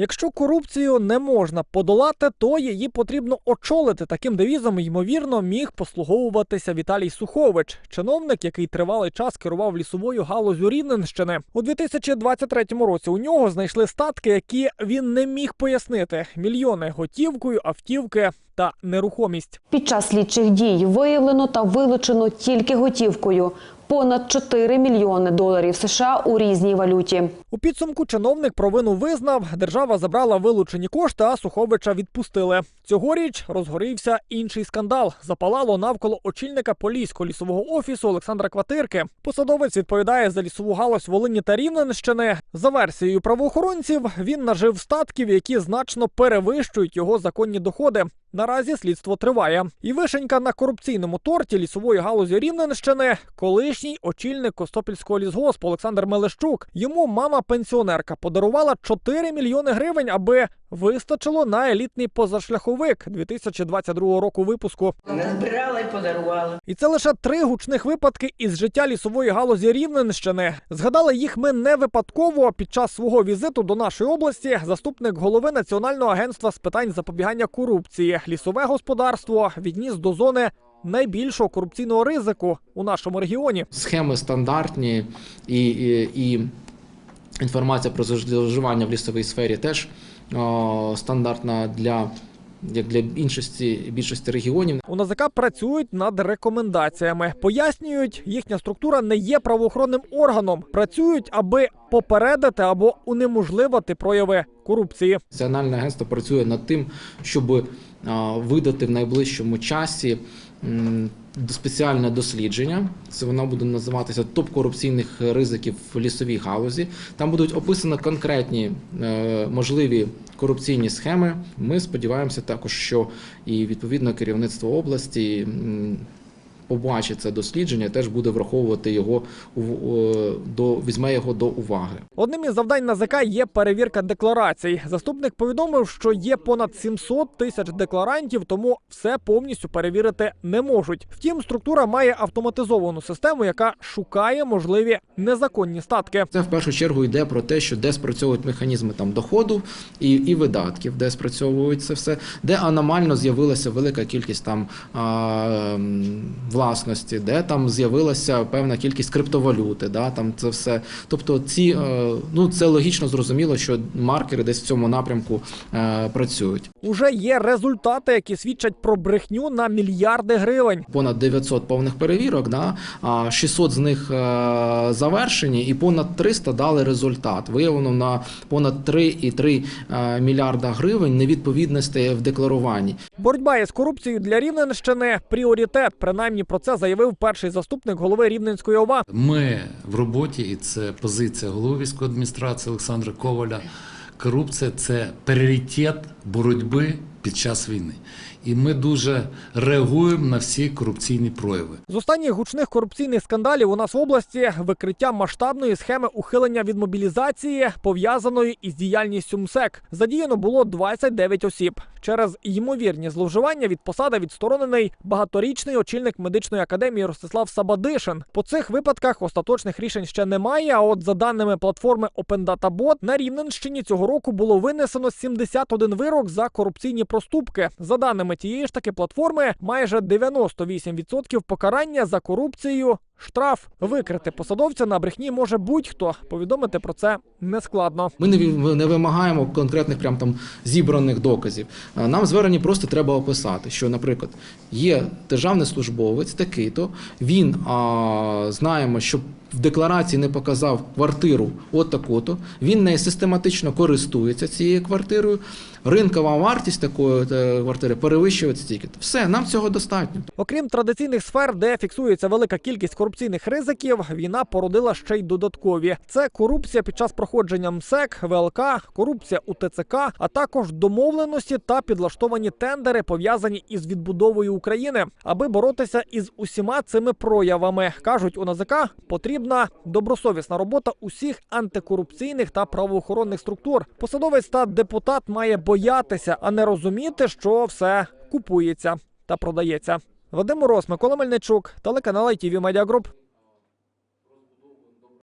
Якщо корупцію не можна подолати, то її потрібно очолити. Таким девізом, ймовірно, міг послуговуватися Віталій Сухович, чиновник, який тривалий час керував лісовою галузю Рівненщини. У 2023 році у нього знайшли статки, які він не міг пояснити: мільйони готівкою, автівки та нерухомість. Під час слідчих дій виявлено та вилучено тільки готівкою понад 4 мільйони доларів США у різній валюті. У підсумку чиновник провину визнав, держава забрала вилучені кошти, а Суховича відпустили. Цьогоріч розгорівся інший скандал. Запалало навколо очільника поліського лісового офісу Олександра Кватирки. Посадовець відповідає за лісову галузь Волині та Рівненщини. За версією правоохоронців, він нажив статків, які значно перевищують його законні доходи. Наразі слідство триває. І вишенька на корупційному торті лісової галузі Рівненщини колишній очільник Костопільського лісгоспу Олександр Мелещук. Йому мама пенсіонерка подарувала 4 мільйони гривень, аби вистачило на елітний позашляховик 2022 року випуску. Не збирала і подарувала. І це лише три гучних випадки із життя лісової галузі Рівненщини. Згадали їх ми не випадково. Під час свого візиту до нашої області заступник голови Національного агентства з питань запобігання корупції лісове господарство відніс до зони найбільшого корупційного ризику у нашому регіоні. Схеми стандартні і, і, і інформація про зловживання в лісовій сфері теж о, стандартна для, як для іншості, більшості регіонів. У НАЗК працюють над рекомендаціями. Пояснюють, їхня структура не є правоохоронним органом. Працюють, аби попередити або унеможливити прояви корупції. Національне агентство працює над тим, щоб видати в найближчому часі спеціальне дослідження. Це воно буде називатися топ корупційних ризиків в лісовій галузі. Там будуть описані конкретні е, можливі корупційні схеми. Ми сподіваємося також, що і відповідно керівництво області. Побачить це дослідження, теж буде враховувати його у- до візьме його до уваги. Одним із завдань НАЗК є перевірка декларацій. Заступник повідомив, що є понад 700 тисяч декларантів, тому все повністю перевірити не можуть. Втім, структура має автоматизовану систему, яка шукає можливі незаконні статки. Це в першу чергу йде про те, що де спрацьовують механізми там доходу і, і видатків, де спрацьовують це все, де аномально з'явилася велика кількість там а, власності, де там з'явилася певна кількість криптовалюти. Да, там це все. Тобто, ці е, ну це логічно зрозуміло, що маркери десь в цьому напрямку е, працюють. Уже є результати, які свідчать про брехню на мільярди гривень. Понад 900 повних перевірок, да, а 600 з них е, завершені, і понад 300 дали результат. Виявлено на понад 3,3 е, мільярда гривень невідповідностей в декларуванні. Боротьба із корупцією для Рівненщини пріоритет. Принаймні про це заявив перший заступник голови Рівненської ОВА. Ми в роботі, і це позиція голови військової адміністрації Олександра Коваля. Корупція це пріоритет боротьби під час війни. І ми дуже реагуємо на всі корупційні прояви. З останніх гучних корупційних скандалів у нас в області викриття масштабної схеми ухилення від мобілізації, пов'язаної із діяльністю МСЕК. Задіяно було 29 осіб. Через ймовірні зловживання від посади відсторонений багаторічний очільник медичної академії Ростислав Сабадишин. По цих випадках остаточних рішень ще немає. А от за даними платформи Open Data Bot, на Рівненщині цього року було винесено 71 вирок за корупційні проступки. За даними тієї ж таки платформи, майже 98% покарання за корупцію. Штраф викрити посадовця на брехні може будь-хто. Повідомити про це нескладно. Ми не, не вимагаємо конкретних прям там зібраних доказів. Нам звернені просто треба описати, що, наприклад, є державний службовець, такий-то він а, знаємо, що в декларації не показав квартиру от таку-то. Він нею систематично користується цією квартирою. Ринкова вартість такої е, квартири перевищує стільки. Все, нам цього достатньо. Окрім традиційних сфер, де фіксується велика кількість корупційних ризиків, війна породила ще й додаткові. Це корупція під час проходження МСЕК, ВЛК, корупція у ТЦК, а також домовленості та підлаштовані тендери, пов'язані із відбудовою України. Аби боротися із усіма цими проявами, кажуть у НАЗК, потрібна добросовісна робота усіх антикорупційних та правоохоронних структур. Посадовець та депутат має боятися, а не розуміти, що все купується та продається. Вадим Мороз, Микола Мельничук, телеканал ITV Media Group.